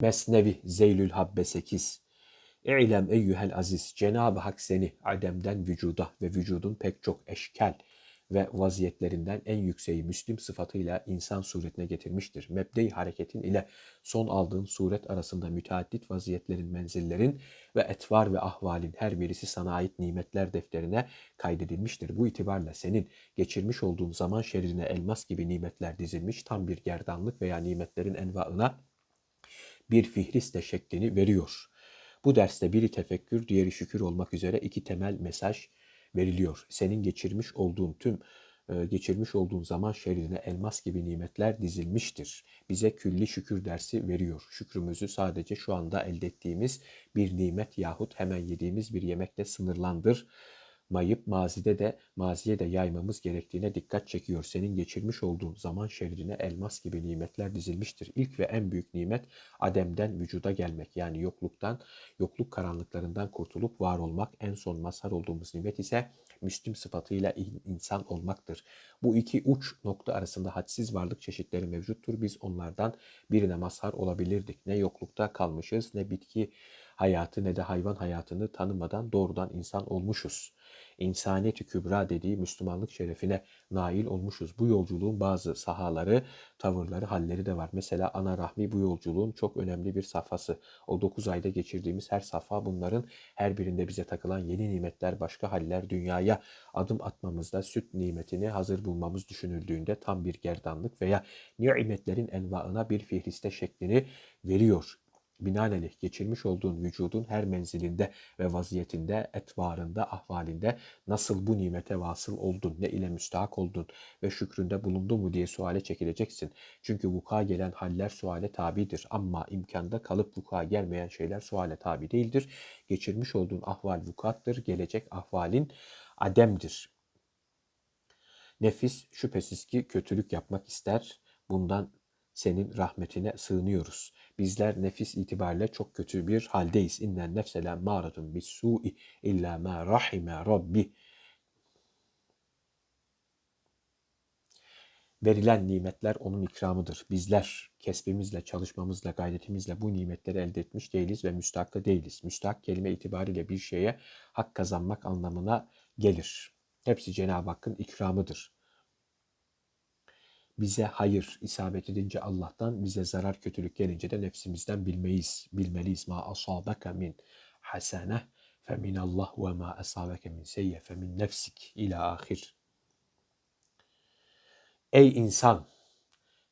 Mesnevi Zeylül Habbe 8 İ'lem eyyühel aziz Cenab-ı Hak seni ademden vücuda ve vücudun pek çok eşkel ve vaziyetlerinden en yükseği Müslim sıfatıyla insan suretine getirmiştir. Mebde-i hareketin ile son aldığın suret arasında müteaddit vaziyetlerin, menzillerin ve etvar ve ahvalin her birisi sana ait nimetler defterine kaydedilmiştir. Bu itibarla senin geçirmiş olduğun zaman şeridine elmas gibi nimetler dizilmiş, tam bir gerdanlık veya nimetlerin envaına bir fihristle şeklini veriyor. Bu derste biri tefekkür, diğeri şükür olmak üzere iki temel mesaj veriliyor. Senin geçirmiş olduğun tüm e, geçirmiş olduğun zaman şeridine elmas gibi nimetler dizilmiştir. Bize külli şükür dersi veriyor. Şükrümüzü sadece şu anda elde ettiğimiz bir nimet yahut hemen yediğimiz bir yemekle sınırlandır mayıp mazide de maziye de yaymamız gerektiğine dikkat çekiyor. Senin geçirmiş olduğun zaman şeridine elmas gibi nimetler dizilmiştir. İlk ve en büyük nimet Adem'den vücuda gelmek yani yokluktan, yokluk karanlıklarından kurtulup var olmak. En son mazhar olduğumuz nimet ise Müslim sıfatıyla insan olmaktır. Bu iki uç nokta arasında hadsiz varlık çeşitleri mevcuttur. Biz onlardan birine mazhar olabilirdik. Ne yoklukta kalmışız ne bitki hayatı ne de hayvan hayatını tanımadan doğrudan insan olmuşuz. İnsaniyet-i kübra dediği Müslümanlık şerefine nail olmuşuz. Bu yolculuğun bazı sahaları, tavırları, halleri de var. Mesela ana rahmi bu yolculuğun çok önemli bir safhası. O 9 ayda geçirdiğimiz her safha bunların her birinde bize takılan yeni nimetler, başka haller, dünyaya adım atmamızda süt nimetini hazır bulmamız düşünüldüğünde tam bir gerdanlık veya nimetlerin envaına bir fihriste şeklini veriyor binaenaleyh geçirmiş olduğun vücudun her menzilinde ve vaziyetinde, etvarında, ahvalinde nasıl bu nimete vasıl oldun, ne ile müstahak oldun ve şükründe bulundu mu diye suale çekileceksin. Çünkü vuka gelen haller suale tabidir ama imkanda kalıp vuka gelmeyen şeyler suale tabi değildir. Geçirmiş olduğun ahval vukattır, gelecek ahvalin ademdir. Nefis şüphesiz ki kötülük yapmak ister. Bundan senin rahmetine sığınıyoruz. Bizler nefis itibariyle çok kötü bir haldeyiz. İnnen nefsele mâratun bis su'i illa ma rahime rabbi. Verilen nimetler onun ikramıdır. Bizler kesbimizle, çalışmamızla, gayretimizle bu nimetleri elde etmiş değiliz ve müstahak değiliz. Müstahak kelime itibariyle bir şeye hak kazanmak anlamına gelir. Hepsi Cenab-ı Hakk'ın ikramıdır bize hayır isabet edince Allah'tan, bize zarar kötülük gelince de nefsimizden bilmeyiz, bilmeliyiz. Ma asabaka min hasene fe min Allah ve ma asabaka min seyye fe min nefsik ila ahir. Ey insan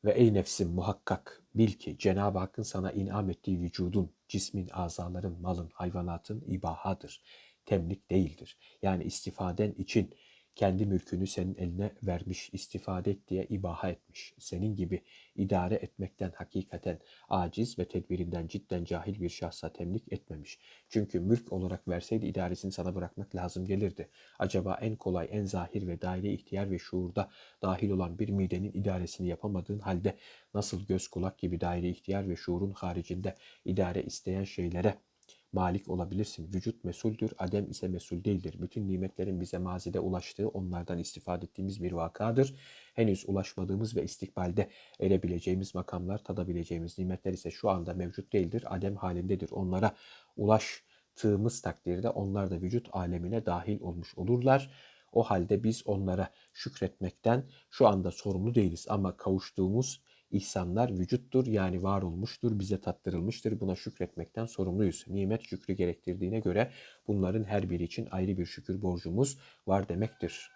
ve ey nefsim muhakkak bil ki Cenab-ı Hakk'ın sana inam ettiği vücudun, cismin, azaların, malın, hayvanatın ibahadır. Temlik değildir. Yani istifaden için kendi mülkünü senin eline vermiş, istifade et diye ibaha etmiş. Senin gibi idare etmekten hakikaten aciz ve tedbirinden cidden cahil bir şahsa temlik etmemiş. Çünkü mülk olarak verseydi idaresini sana bırakmak lazım gelirdi. Acaba en kolay, en zahir ve daire ihtiyar ve şuurda dahil olan bir midenin idaresini yapamadığın halde nasıl göz kulak gibi daire ihtiyar ve şuurun haricinde idare isteyen şeylere malik olabilirsin. Vücut mesuldür, adem ise mesul değildir. Bütün nimetlerin bize mazide ulaştığı, onlardan istifade ettiğimiz bir vakadır. Henüz ulaşmadığımız ve istikbalde erebileceğimiz makamlar, tadabileceğimiz nimetler ise şu anda mevcut değildir. Adem halindedir. Onlara ulaştığımız takdirde onlar da vücut alemine dahil olmuş olurlar. O halde biz onlara şükretmekten şu anda sorumlu değiliz ama kavuştuğumuz İhsanlar vücuttur yani var olmuştur, bize tattırılmıştır. Buna şükretmekten sorumluyuz. Nimet şükrü gerektirdiğine göre bunların her biri için ayrı bir şükür borcumuz var demektir.